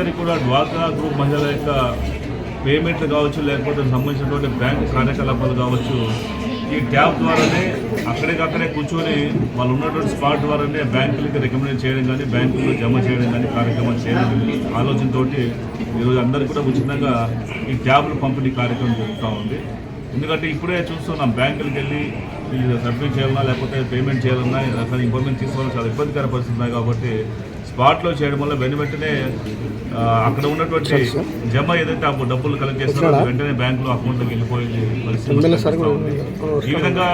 అందరికీ కూడా డ్వాక్రా గ్రూప్ మహిళల యొక్క పేమెంట్లు కావచ్చు లేకపోతే సంబంధించినటువంటి బ్యాంకు కార్యకలాపాలు కావచ్చు ఈ ట్యాబ్ ద్వారానే అక్కడికక్కడే కూర్చొని వాళ్ళు ఉన్నటువంటి స్పాట్ ద్వారానే బ్యాంకులకి రికమెండ్ చేయడం కానీ బ్యాంకుల్లో జమ చేయడం కానీ కార్యక్రమాలు చేయడం ఆలోచనతో ఈరోజు అందరికీ కూడా ఉచితంగా ఈ ట్యాబ్లు పంపిణీ కార్యక్రమం జరుగుతూ ఉంది. ఎందుకంటే ఇప్పుడే చూస్తున్నాం బ్యాంకులకు వెళ్ళి సబ్మిట్ చేయాలన్నా లేకపోతే పేమెంట్ చేయాలన్నా రకాల ఇన్ఫర్మేషన్ తీసుకోవాలని చాలా ఇబ్బందికర పరిస్థితి ఉన్నాయి కాబట్టి స్పాట్లో చేయడం వల్ల వెను వెంటనే అక్కడ ఉన్నటువంటి జమ ఏదైతే ఆ డబ్బులు కలెక్ట్ చేస్తారో అది వెంటనే బ్యాంకులో అకౌంట్లోకి వెళ్ళిపోయే పరిస్థితి ఉంది. ఈ విధంగా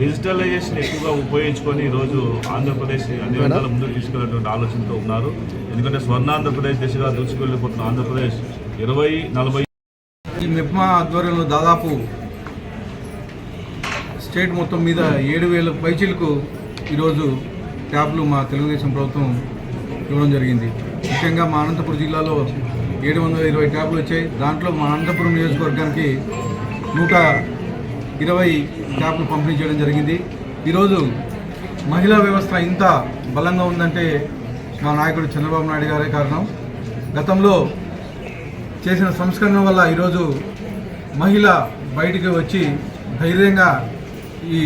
డిజిటలైజేషన్ ఎక్కువగా ఉపయోగించుకొని ఈరోజు ఆంధ్రప్రదేశ్ అన్ని విధాల ముందుకు తీసుకెళ్ళేటువంటి ఆలోచనతో ఉన్నారు. ఎందుకంటే స్వర్ణాంధ్రప్రదేశ్ దిశగా దూసుకెళ్ళిపోతున్న ఆంధ్రప్రదేశ్ ఇరవై నలభై ఈ మెప్మా ఆధ్వర్యంలో దాదాపు స్టేట్ మొత్తం మీద ఏడు వేల పైచీలకు ఈరోజు ట్యాబ్లు మా తెలుగుదేశం ప్రభుత్వం ఇవ్వడం జరిగింది. ముఖ్యంగా మా అనంతపురం జిల్లాలో ఏడు వందల ఇరవై ట్యాబ్లు వచ్చాయి. దాంట్లో మా అనంతపురం నియోజకవర్గానికి నూట ఇరవై ట్యాబ్లు పంపిణీ చేయడం జరిగింది. ఈరోజు మహిళా వ్యవస్థ ఇంత బలంగా ఉందంటే మా నాయకుడు చంద్రబాబు నాయుడు గారే కారణం. గతంలో చేసిన సంస్కరణ వల్ల ఈరోజు మహిళ బయటికి వచ్చి ధైర్యంగా ఈ